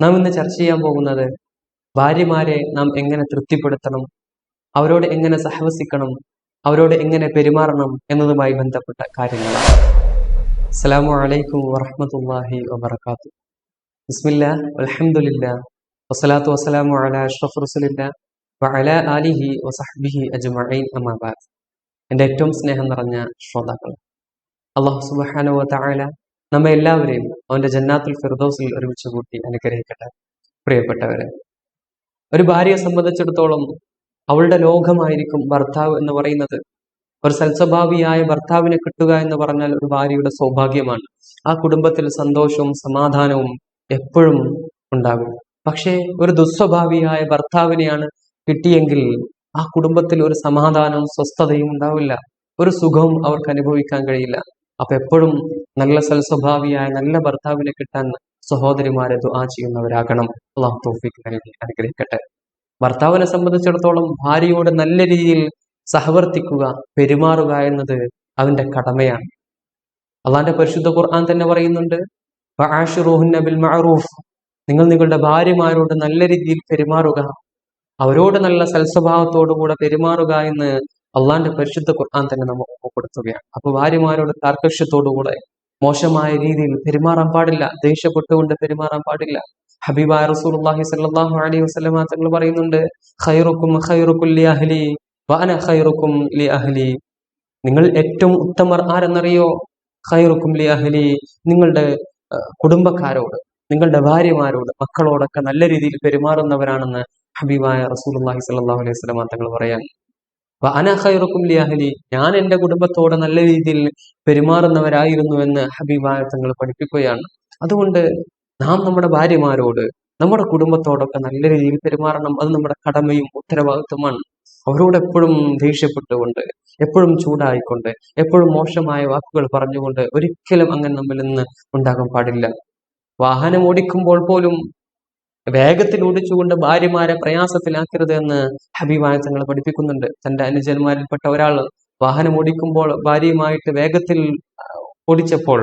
നാം ഇന്ന് ചർച്ച ചെയ്യാൻ പോകുന്നത് ഭാര്യമാരെ നാം എങ്ങനെ തൃപ്തിപ്പെടുത്തണം അവരോട് എങ്ങനെ സഹവസിക്കണം അവരോട് എങ്ങനെ പെരുമാറണം എന്നതുമായി ബന്ധപ്പെട്ട കാര്യങ്ങളാണ്. അസ്സലാമു അലൈക്കും വറഹ്മത്തുള്ളാഹി വബർക്കാത്തു ഇസ്മില്ല അലഹമുല്ല വസ്സലാത്തു വസ്സലാമു അല അഷ്റഫ് റസുലില്ല വഅലാ ആലിഹി വസഹ്ബിഹി അജ്മഈൻ അമാബാദ് എന്റെ ഏറ്റവും സ്നേഹം നിറഞ്ഞ ശ്രോതാക്കൾ അള്ളാഹു സുബ്ഹാനഹു വ തആല നമ്മെ എല്ലാവരെയും അവന്റെ ജന്നാത്തുൽ ഫിർദോസിൽ ഒരുമിച്ച് കൂട്ടി അനുഗ്രഹിക്കട്ടെ. പ്രിയപ്പെട്ടവരെ ഒരു ഭാര്യയെ സംബന്ധിച്ചിടത്തോളം അവളുടെ ലോകമായിരിക്കും ഭർത്താവ് എന്ന് പറയുന്നത്. ഒരു സൽസ്വഭാവിയായ ഭർത്താവിനെ കിട്ടുക എന്ന് പറഞ്ഞാൽ ഒരു ഭാര്യയുടെ സൗഭാഗ്യമാണ്. ആ കുടുംബത്തിൽ സന്തോഷവും സമാധാനവും എപ്പോഴും ഉണ്ടാകും. പക്ഷേ ഒരു ദുസ്വഭാവിയായ ഭർത്താവിനെയാണ് കിട്ടിയെങ്കിൽ ആ കുടുംബത്തിൽ ഒരു സമാധാനവും സ്വസ്ഥതയും ഉണ്ടാവില്ല. ഒരു സുഖവും അവർക്ക് അനുഭവിക്കാൻ കഴിയില്ല. അപ്പൊ എപ്പോഴും നല്ല സൽസ്വഭാവിയായ നല്ല ഭർത്താവിനെ കിട്ടാൻ സഹോദരിമാരെ ദുആ ചെയ്യുന്നവരാകണം. അള്ളാഹു തോഫിക്ക് നൽകി അനുഗ്രഹിക്കട്ടെ. ഭർത്താവിനെ സംബന്ധിച്ചിടത്തോളം ഭാര്യയോട് നല്ല രീതിയിൽ സഹവർത്തിക്കുക പെരുമാറുക എന്നത് അവന്റെ കടമയാണ്. അള്ളാന്റെ പരിശുദ്ധ ഖുർആൻ തന്നെ പറയുന്നുണ്ട് "വആശിറൂഹുന്ന ബിൽ മഅറൂഫ്. നിങ്ങൾ നിങ്ങളുടെ ഭാര്യമാരോട് നല്ല രീതിയിൽ പെരുമാറുക അവരോട് നല്ല സൽസ്വഭാവത്തോടുകൂടെ പെരുമാറുക എന്ന് അള്ളാന്റെ പരിശുദ്ധ ഖുർആൻ തന്നെ നമുക്ക് ഓർമ്മപ്പെടുത്തുകയാണ്. അപ്പൊ ഭാര്യമാരോട് കാർക്കശ്യത്തോടുകൂടെ മോശമായ രീതിയിൽ പെരുമാറാൻ പാടില്ല ദേഷ്യപ്പെട്ടുകൊണ്ട് പെരുമാറാൻ പാടില്ല. ഹബീബായ റസൂലുള്ളാഹി സ്വല്ലല്ലാഹു അലൈഹി വസല്ലമ തങ്ങൾ പറയുന്നുണ്ട് ഖൈറുക്കും ഖൈറുക്കും ലി അഹ്ലി വഅന ഖൈറുക്കും ലി അഹ്ലി. നിങ്ങൾ ഏറ്റവും ഉത്തമർ ആരെന്നറിയോ? ഖൈറുക്കും ലി അഹ്ലി. നിങ്ങളുടെ കുടുംബക്കാരോട് നിങ്ങളുടെ ഭാര്യമാരോട് മക്കളോടൊക്കെ നല്ല രീതിയിൽ പെരുമാറുന്നവരാണെന്ന് ഹബീബായ റസൂലുള്ളാഹി സ്വല്ലല്ലാഹു അലൈഹി വസല്ലമ തങ്ങൾ പറയാൻ അപ്പൊ അന ഖൈറുക്കും ലി ഞാൻ എന്റെ കുടുംബത്തോട് നല്ല രീതിയിൽ പെരുമാറുന്നവരായിരുന്നു എന്ന് ഹബീബായ തങ്ങൾ പഠിപ്പിക്കുകയാണ്. അതുകൊണ്ട് നാം നമ്മുടെ ഭാര്യമാരോട് നമ്മുടെ കുടുംബത്തോടൊക്കെ നല്ല രീതിയിൽ പെരുമാറണം. അത് നമ്മുടെ കടമയും ഉത്തരവാദിത്വമാണ്. അവരോട് എപ്പോഴും ദേഷ്യപ്പെട്ടുകൊണ്ട് എപ്പോഴും ചൂടായിക്കൊണ്ട് എപ്പോഴും മോശമായ വാക്കുകൾ പറഞ്ഞുകൊണ്ട് ഒരിക്കലും അങ്ങനെ നമ്മിൽ നിന്ന് ഉണ്ടാകാൻ പാടില്ല. വാഹനം ഓടിക്കുമ്പോൾ പോലും വേഗത്തിൽ ഓടിച്ചുകൊണ്ട് ഭാര്യമാരെ പ്രയാസത്തിലാക്കരുത് എന്ന് ഹബീബായ തങ്ങൾ പഠിപ്പിക്കുന്നുണ്ട്. തന്റെ അനുജന്മാരിൽപ്പെട്ട ഒരാൾ വാഹനം ഓടിക്കുമ്പോൾ ഭാര്യയുമായിട്ട് വേഗത്തിൽ ഓടിച്ചപ്പോൾ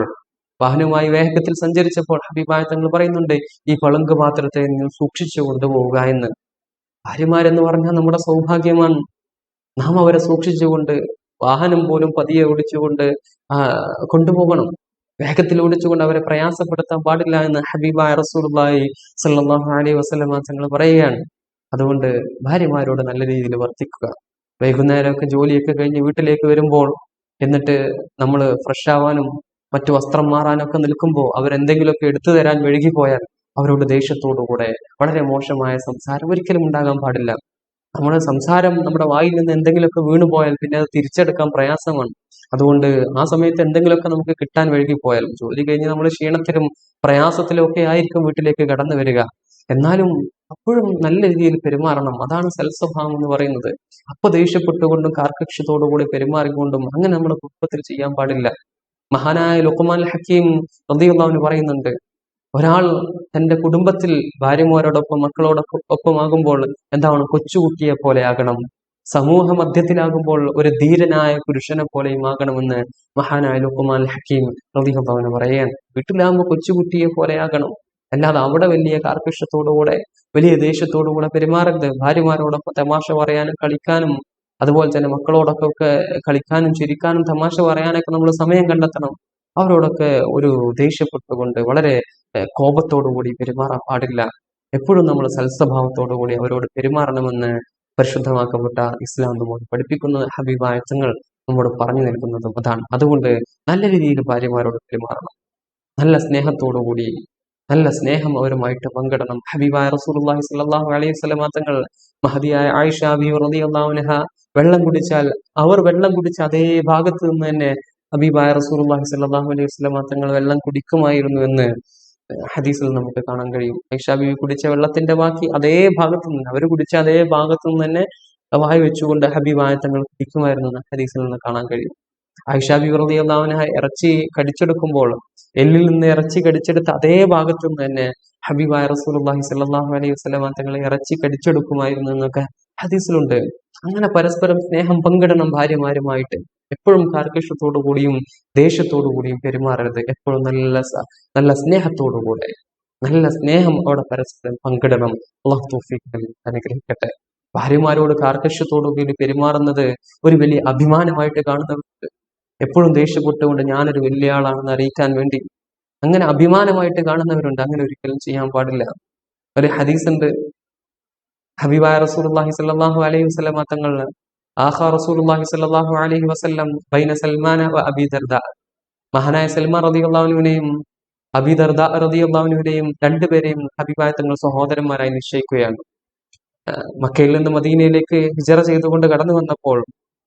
വാഹനവുമായി വേഗത്തിൽ സഞ്ചരിച്ചപ്പോൾ ഹബീബായ തങ്ങൾ പറയുന്നുണ്ട് ഈ പളുങ്ക് പാത്രത്തെ സൂക്ഷിച്ചു കൊണ്ടുപോവുക എന്ന്. ഭാര്യമാരെന്ന് പറഞ്ഞാൽ നമ്മുടെ സൗഭാഗ്യമാണ്. നാം അവരെ സൂക്ഷിച്ചുകൊണ്ട് വാഹനം പോലും പതിയെ ഓടിച്ചുകൊണ്ട് കൊണ്ടുപോകണം. വേഗത്തിൽ ഓടിച്ചുകൊണ്ട് അവരെ പ്രയാസപ്പെടുത്താൻ പാടില്ല എന്ന് ഹബീബായ റസൂലുള്ളാഹി സല്ലല്ലാഹു അലൈഹി വസല്ലമ തങ്ങൾ പറയുകയാണ്. അതുകൊണ്ട് ഭാര്യമാരോട് നല്ല രീതിയിൽ വർത്തിക്കുക. വൈകുന്നേരമൊക്കെ ജോലിയൊക്കെ കഴിഞ്ഞ് വീട്ടിലേക്ക് വരുമ്പോൾ എന്നിട്ട് നമ്മൾ ഫ്രഷ് ആവാനും മറ്റു വസ്ത്രം മാറാനൊക്കെ നിൽക്കുമ്പോൾ അവരെന്തെങ്കിലുമൊക്കെ എടുത്തു തരാൻ വഴുകിപ്പോയാൽ അവരോട് ദേഷ്യത്തോടുകൂടെ വളരെ മോശമായ സംസാരം ഒരിക്കലും ഉണ്ടാകാൻ പാടില്ല. നമ്മുടെ സംസാരം നമ്മുടെ വായിൽ നിന്ന് എന്തെങ്കിലുമൊക്കെ വീണുപോയാൽ പിന്നെ അത് തിരിച്ചെടുക്കാൻ പ്രയാസമാണ്. അതുകൊണ്ട് ആ സമയത്ത് എന്തെങ്കിലുമൊക്കെ നമുക്ക് കിട്ടാൻ വഴുകി പോയാലും ജോലി കഴിഞ്ഞ് നമ്മൾ ക്ഷീണത്തിലും പ്രയാസത്തിലും ഒക്കെ ആയിരിക്കും വീട്ടിലേക്ക് കടന്നു വരിക. എന്നാലും അപ്പോഴും നല്ല രീതിയിൽ പെരുമാറണം. അതാണ് സൽസ്വഭാവം എന്ന് പറയുന്നത്. അപ്പൊ ദേഷ്യപ്പെട്ടുകൊണ്ടും കാർക്കക്ഷ്യത്തോടുകൂടി പെരുമാറിക്കൊണ്ടും അങ്ങനെ നമ്മുടെ കുടുംബത്തിൽ ചെയ്യാൻ പാടില്ല. മഹാനായ ലുഖ്മാൻ ഹക്കീം റളിയല്ലാഹു പറയുന്നുണ്ട് ഒരാൾ തന്റെ കുടുംബത്തിൽ ഭാര്യമാരോടൊപ്പം മക്കളോടൊപ്പം ഒപ്പമാകുമ്പോൾ എന്താണ് കൊച്ചുകുട്ടിയെ പോലെ ആകണം. സമൂഹ മധ്യത്തിലാകുമ്പോൾ ഒരു ധീരനായ പുരുഷനെ പോലെയും ആകണമെന്ന് മഹാനായ ലുക്കുമാൻ ഹക്കീം റളിയല്ലാഹു പറയുകയാണ്. വീട്ടിലാകുമ്പോൾ കൊച്ചുകുട്ടിയെ പോലെ ആകണം. അല്ലാതെ അവിടെ വലിയ കാർക്കശ്യത്തോടുകൂടെ വലിയ ദേഷ്യത്തോടുകൂടെ പെരുമാറരുത്. ഭാര്യമാരോടൊപ്പം തമാശ പറയാനും കളിക്കാനും അതുപോലെ തന്നെ മക്കളോടൊക്കെ ഒക്കെ കളിക്കാനും ചിരിക്കാനും തമാശ പറയാനൊക്കെ നമ്മൾ സമയം കണ്ടെത്തണം. അവരോടൊക്കെ ഒരു ദേഷ്യപ്പെട്ടുകൊണ്ട് വളരെ കോപത്തോടുകൂടി പെരുമാറാൻ പാടില്ല. എപ്പോഴും നമ്മൾ സൽസ്വഭാവത്തോടുകൂടി അവരോട് പെരുമാറണമെന്ന് പരിശുദ്ധമാക്കപ്പെട്ട ഇസ്ലാം നമ്മോട് പഠിപ്പിക്കുന്ന ഹബീബായ നമ്മോട് പറഞ്ഞു നൽകുന്നതും അതാണ്. അതുകൊണ്ട് നല്ല രീതിയിൽ ഭാര്യമാരോട് പെരുമാറണം. നല്ല സ്നേഹത്തോടുകൂടി നല്ല സ്നേഹം അവരുമായിട്ട് പങ്കിടണം. ഹബീബായ റസൂലുള്ളാഹി സ്വല്ലല്ലാഹു അലൈഹി വസല്ലമ തങ്ങൾ മഹദിയായ ആയിഷ ബി അൻഹ വെള്ളം കുടിച്ചാൽ അവർ വെള്ളം കുടിച്ച അതേ ഭാഗത്ത് നിന്ന് തന്നെ ഹബീബായ റസൂലുള്ളാഹി സ്വല്ലല്ലാഹു അലൈഹി വസല്ലമ തങ്ങൾ വെള്ളം കുടിക്കുമായിരുന്നു എന്ന് ഹദീസിൽ നമുക്ക് കാണാൻ കഴിയും. ഐഷാ ബിബി കുടിച്ച വെള്ളത്തിന്റെ ബാക്കി അതേ ഭാഗത്തു നിന്ന് അവർ കുടിച്ച അതേ ഭാഗത്തു നിന്ന് തന്നെ വായി വെച്ചുകൊണ്ട് ഹബീബായ തങ്ങൾ കുടിക്കുമായിരുന്നു എന്ന് ഹദീസിൽ നിന്ന് കാണാൻ കഴിയും. ഐഷാ ബി റളിയല്ലാഹു അൻഹ ഇറച്ചി കടിച്ചെടുക്കുമ്പോൾ എല്ലിൽ നിന്ന് ഇറച്ചി കടിച്ചെടുത്ത അതേ ഭാഗത്തു നിന്ന് തന്നെ ഹബീബായ റസൂൽ അള്ളാഹി സ്വല്ലല്ലാഹു അലൈഹി വസല്ലമ തങ്ങൾ ഇറച്ചി കടിച്ചെടുക്കുമായിരുന്നു എന്നൊക്കെ ഹദീസിലുണ്ട്. അങ്ങനെ പരസ്പരം സ്നേഹം പങ്കിടണം ഭാര്യമാരുമായിട്ട് എപ്പോഴും കാർക്കശ്യത്തോടു കൂടിയും ദേഷ്യത്തോടു കൂടിയും പെരുമാറരുത്. എപ്പോഴും നല്ല നല്ല സ്നേഹത്തോടു കൂടെ നല്ല സ്നേഹം അവിടെ പരസ്പരം പങ്കിടണം. അള്ളാഹു തൗഫീഖ് നൽകി അനുഗ്രഹിക്കട്ടെ. ഭാര്യമാരോട് കാർക്കശ്യത്തോടു കൂടി പെരുമാറുന്നത് ഒരു വലിയ അഭിമാനമായിട്ട് കാണുന്നവർക്ക് എപ്പോഴും ദേഷ്യപ്പെട്ടുകൊണ്ട് ഞാനൊരു വലിയ ആളാണെന്ന് അറിയിക്കാൻ വേണ്ടി അങ്ങനെ അഭിമാനമായിട്ട് കാണുന്നവരുണ്ട്. അങ്ങനെ ഒരിക്കലും ചെയ്യാൻ പാടില്ല. ഒരു ഹദീസ് ഉണ്ട് ഹബീബായ റസൂലുള്ളാഹി സ്വല്ലല്ലാഹു അലൈഹി വസല്ലം തങ്ങൾ ആഹാ റസൂലുള്ളാഹി സ്വല്ലല്ലാഹു അലൈഹി വസല്ലം ബൈന സൽമാന വ അബി ദർദ. മഹാനായ സൽമാൻ റളിയല്ലാഹുവിനെയും അബി ദർദ റളിയല്ലാഹുവിനെയും രണ്ടുപേരെയും ഹബീബായ തങ്ങൾ സഹോദരന്മാരായി നിശ്ചയിക്കുകയാണ്. മക്കയിൽ നിന്ന് മദീനയിലേക്ക് ഹിജറ ചെയ്തുകൊണ്ട് കടന്നു വന്നപ്പോൾ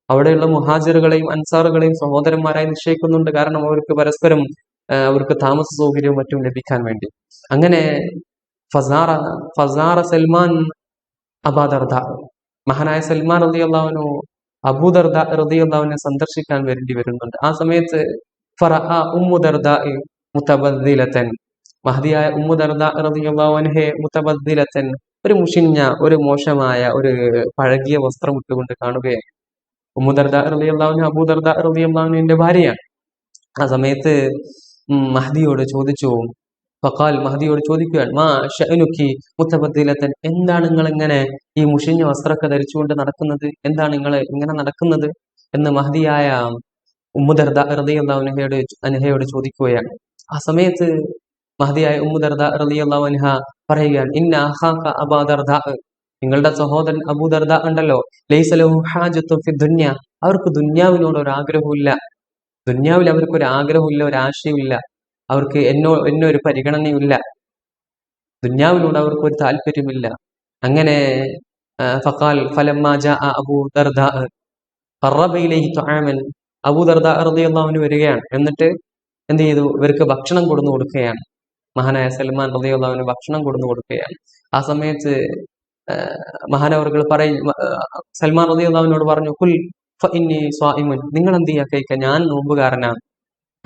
അവിടെയുള്ള മുഹാജിറുകളെയും അൻസാറുകളെയും സഹോദരന്മാരായി നിശ്ചയിക്കുന്നുണ്ട് കാരണം അവർക്ക് പരസ്പരം അവർക്ക് താമസ സൗകര്യവും മറ്റും ലഭിക്കാൻ വേണ്ടി. അങ്ങനെ ഫസാറ ഫസാറ സൽമാൻ അബാദർദ മഹാനായ സൽമാൻ റതി അള്ളാഹുനോ അബൂദർദ അള്ളാഹുവിനെ സന്ദർശിക്കാൻ വേണ്ടി വരുന്നുണ്ട്. ആ സമയത്ത് ഫറഹ ഉമ്മു ദർദ മുതബദ്ദിലതൻ മഹദിയായ ഉമ്മു ദർദ റളിയല്ലാഹു മുത്തബദ്ദിലത്തൻ ഒരു മുഷിഞ്ഞ ഒരു മോശമായ ഒരു പഴകിയ വസ്ത്രം ഇട്ടുകൊണ്ട് കാണുകയാണ്. ഉമ്മുദർദ റതി റളിയല്ലാഹു അബൂ റതി റളിയല്ലാഹുവിന്റെ ഭാര്യയാണ്. ആ സമയത്ത് മഹദിയോട് ചോദിച്ചു ഫഖാൽ മഹദിയോട് ചോദിക്കുകയാണ് മാ ഷനുക്കി മുത്തബദ്ദീലത്തൻ എന്താണ് നിങ്ങൾ ഇങ്ങനെ ഈ മുഷിഞ്ഞ വസ്ത്രമൊക്കെ ധരിച്ചുകൊണ്ട് നടക്കുന്നത്? എന്താണ് നിങ്ങൾ ഇങ്ങനെ നടക്കുന്നത്? എന്ന് മഹദിയായ ഉമ്മുദർദ റളിയല്ലാഹു അൻഹയോട് അൻഹയോട് ചോദിക്കുകയാണ്. ആ സമയത്ത് മഹദിയായ ഉമ്മുദർദ റളിയല്ലാഹു അൻഹ പറയുകയാണ് ഇന്ന അഖാക അബൂ ദർദ. നിങ്ങളുടെ സഹോദരൻ അബൂദർദ ഉണ്ടല്ലോ. ലൈസ ലഹു ഹാജത്തുൻ ഫി ദുനിയ. അവർക്ക് ദുന്യാവിനോട് ഒരു ആഗ്രഹമില്ല ദുന്യാവിൽ അവർക്ക് ഒരു ആഗ്രഹമില്ല ഒരു ആശയമില്ല അവർക്ക് എന്നോ എന്നോ ഒരു ദുന്യാവിനോട് അവർക്ക് ഒരു താല്പര്യമില്ല. അങ്ങനെ ഫഖാൽ ഫലമ്മ ജാഅ അബൂ ദർദ തുആമൻ അബൂ ദർദ അൻഹു വരികയാണ്. എന്നിട്ട് എന്ത് ചെയ്തു? ഇവർക്ക് ഭക്ഷണം കൊടുന്നു കൊടുക്കുകയാണ്. മഹാനായ സൽമാൻ അൻഹു ഭക്ഷണം കൊടുന്നു കൊടുക്കുകയാണ്. ആ സമയത്ത് മഹാനവർകൾ പറയും സൽമാൻ റളിയല്ലാഹുവിനോട് പറഞ്ഞു കുൽ ഫഇന്നി സ്വായിമുൻ നിങ്ങൾ എന്ത് ചെയ്യാ? കഴിക്കുക ഞാൻ നോമ്പുകാരനാണ്.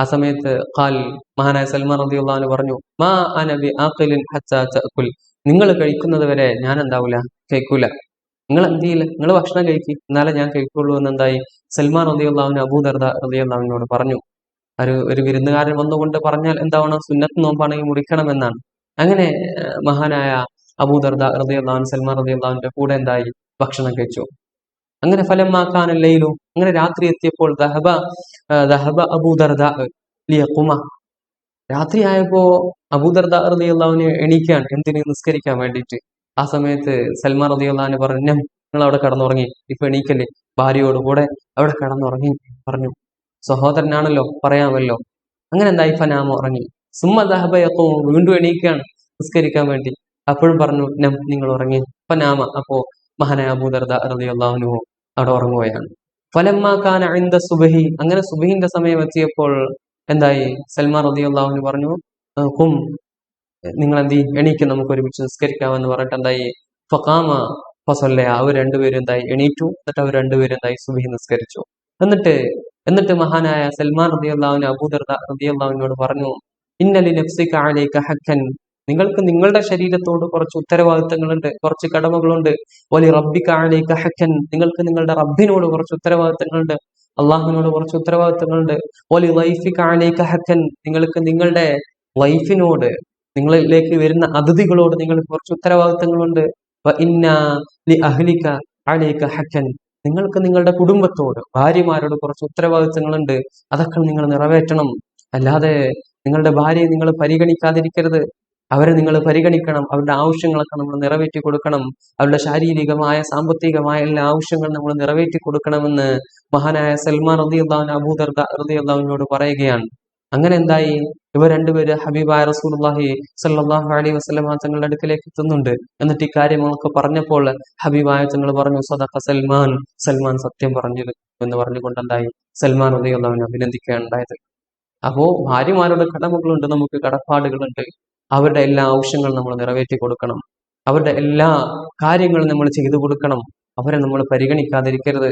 ആ സമയത്ത് ഖാൽ മഹാനായ സൽമാൻ റളിയല്ലാഹു പറഞ്ഞു മാ അനബി ആഖിലിൻ തഅകുൽ. നിങ്ങൾ കഴിക്കുന്നത് വരെ ഞാൻ എന്താവൂല കഴിക്കൂല. നിങ്ങൾ എന്ത് ചെയ്യില്ല നിങ്ങൾ ഭക്ഷണം കഴിക്കും. എന്നാലേ ഞാൻ കഴിക്കുള്ളൂ എന്ന് എന്തായി സൽമാൻ റളിയല്ലാഹുവിന് അബൂദർദ ദർദ റളിയല്ലാഹുവിനോട് പറഞ്ഞു. ഒരു ഒരു വിരുന്നുകാരൻ വന്നുകൊണ്ട് പറഞ്ഞാൽ എന്താവണം? സുന്നത്ത് നോമ്പാണെങ്കിൽ മുറിക്കണമെന്നാണ്. അങ്ങനെ മഹാനായ അബൂദർദ ദർദ റളിയല്ലാഹു സൽമാൻ റളിയല്ലാഹുവിന്റെ കൂടെ എന്തായി? ഭക്ഷണം കഴിച്ചു. അങ്ങനെ ഫലമാക്കാൻ ലൈലു. അങ്ങനെ രാത്രി എത്തിയപ്പോൾ ദഹബ ദഹബ അബൂദർദ ദർദ രാത്രി ആയപ്പോ അബൂദർദ റളിയല്ലാഹുവിന് എണീക്കാൻ എന്തിന് നിസ്കരിക്കാൻ വേണ്ടിയിട്ട്? ആ സമയത്ത് സൽമാൻ റളിയല്ലാഹുവിന് പറഞ്ഞു നിങ്ങൾ അവിടെ കടന്നുറങ്ങി. ഇപ്പൊ എണീക്കല്ലേ? ഭാര്യയോട് കൂടെ അവിടെ കടന്നുറങ്ങി പറഞ്ഞു. സഹോദരനാണല്ലോ പറയാമല്ലോ. അങ്ങനെ എന്തായി? ഫനാമ ഉറങ്ങി. സുമ്മ യഖൂം വീണ്ടും എണീക്കാണ് നിസ്കരിക്കാൻ വേണ്ടി. അപ്പോഴും പറഞ്ഞു നം നിങ്ങൾ ഉറങ്ങി. ഫനാമ അപ്പോ മഹാനായ അബൂദർദ റളിയല്ലാഹുനു അവിടെ ഉറങ്ങുകയാണ്. ഫലമ്മ കാന ഇന്ദ സുബഹി. അങ്ങനെ സുബഹിന്റെ സമയം എത്തിയപ്പോൾ എന്തായി? സൽമാൻ റളിയല്ലാഹുനു പറഞ്ഞു "ആ, കും നിങ്ങൾ എന്ത്? എണീക്ക് നമുക്ക് ഒരുമിച്ച് നിസ്കരിക്കാമെന്ന് പറഞ്ഞിട്ട് എന്തായി? ഫഖാമ ഫസല്ല അവർ രണ്ടുപേരും എന്തായി? എണീറ്റു. എന്നിട്ട് അവർ രണ്ടുപേരും എന്തായി? സുബഹി നിസ്കരിച്ചു. എന്നിട്ട് എന്നിട്ട് മഹാനായ സൽമാൻ റളിയല്ലാഹുവിന് അബൂദർദ അള്ളാഹുവിനോട് പറഞ്ഞു ഇന്നലി നഫ്സിക അലൈക ഹക്കൻ നിങ്ങൾക്ക് നിങ്ങളുടെ ശരീരത്തോട് കുറച്ച് ഉത്തരവാദിത്തങ്ങളുണ്ട് കുറച്ച് കടമകളുണ്ട്. വലി റബ്ബിക അലൈക ഹക്കൻ നിങ്ങൾക്ക് നിങ്ങളുടെ റബ്ബിനോട് കുറച്ച് ഉത്തരവാദിത്തങ്ങളുണ്ട് അള്ളാഹുവിനോട് കുറച്ച് ഉത്തരവാദിത്തങ്ങളുണ്ട്. വലി ലൈഫിക അലൈക ഹക്കൻ നിങ്ങൾക്ക് നിങ്ങളുടെ വൈഫിനോട് നിങ്ങളിലേക്ക് വരുന്ന അതിഥികളോട് നിങ്ങൾക്ക് കുറച്ച് ഉത്തരവാദിത്തങ്ങളുണ്ട്. അഹ്ലിക ഹക്കൻ നിങ്ങൾക്ക് നിങ്ങളുടെ കുടുംബത്തോട് ഭാര്യമാരോട് കുറച്ച് ഉത്തരവാദിത്തങ്ങളുണ്ട്. അതൊക്കെ നിങ്ങൾ നിറവേറ്റണം. അല്ലാതെ നിങ്ങളുടെ ഭാര്യയെ നിങ്ങൾ പരിഗണിക്കാതിരിക്കരുത്. അവരെ നിങ്ങൾ പരിഗണിക്കണം അവരുടെ ആവശ്യങ്ങളൊക്കെ നമ്മൾ നിറവേറ്റി കൊടുക്കണം അവരുടെ ശാരീരികമായ സാമ്പത്തികമായ എല്ലാ ആവശ്യങ്ങളും നമ്മൾ നിറവേറ്റി കൊടുക്കണമെന്ന് മഹാനായ സൽമാൻ റളിയല്ലാഹു അബൂദർ റളിയല്ലാഹുവിനോട് പറയുകയാണ്. അങ്ങനെ എന്തായി? ഇവർ രണ്ടുപേര് ഹബീബായ റസൂലുള്ളാഹി സല്ലാഹു അലൈഹി വസല്ലം തങ്ങളുടെ അടുക്കിലേക്ക് എത്തുന്നുണ്ട്. എന്നിട്ട് ഈ കാര്യങ്ങളൊക്കെ പറഞ്ഞപ്പോൾ ഹബീബായ തങ്ങൾ പറഞ്ഞു സദഖ സൽമാൻ സൽമാൻ സത്യം പറഞ്ഞു എന്ന് പറഞ്ഞുകൊണ്ട് എന്തായി സൽമാൻ റദിയുള്ളവനെ അഭിനന്ദിക്കുകയാണ് ഉണ്ടായത്. അപ്പോ ഭാര്യമാരുടെ കടമകളുണ്ട് നമുക്ക് കടപ്പാടുകളുണ്ട്. അവരുടെ എല്ലാ ആവശ്യങ്ങളും നമ്മൾ നിറവേറ്റി കൊടുക്കണം. അവരുടെ എല്ലാ കാര്യങ്ങളും നമ്മൾ ചെയ്തു കൊടുക്കണം. അവരെ നമ്മൾ പരിഗണിക്കാതിരിക്കരുത്.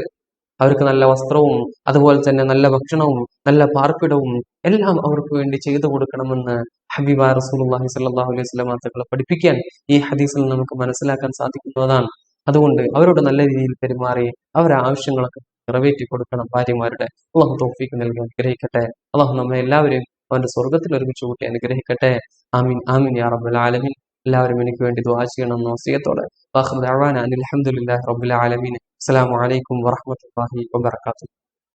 അവർക്ക് നല്ല വസ്ത്രവും അതുപോലെ തന്നെ നല്ല ഭക്ഷണവും നല്ല പാർപ്പിടവും എല്ലാം അവർക്ക് വേണ്ടി ചെയ്തു കൊടുക്കണമെന്ന് ഹബീബ റസൂലുള്ളാഹി സ്വല്ലല്ലാഹു അലൈഹി വസല്ലം മാത്രങ്ങളെ പഠിപ്പിക്കാൻ ഈ ഹദീസിൽ നമുക്ക് മനസ്സിലാക്കാൻ സാധിക്കുന്നതാണ് അതുകൊണ്ട് അവരോട് നല്ല രീതിയിൽ പെരുമാറി അവരുടെ ആവശ്യങ്ങളൊക്കെ നിറവേറ്റി കൊടുക്കണം ഭാര്യമാരുടെ. അള്ളാഹു തോഫിക്ക് നൽകി അനുഗ്രഹിക്കട്ടെ. അള്ളാഹു നമ്മെ എല്ലാവരെയും അവന്റെ സ്വർഗത്തിൽ ഒരുമിച്ച് കൂട്ടി അനുഗ്രഹിക്കട്ടെ. ആമീൻ ആമീൻ യാ റബ്ബൽ ആലമീൻ. എല്ലാവരും എനിക്ക് വേണ്ടി ദുആ ചെയ്യണം നോസിയത്തോടെ. അലഹമുല്ലാ റബ്ബിൽ ആലമീൻ. അസ്സലാമു അലൈക്കും വബറകാതുഹു.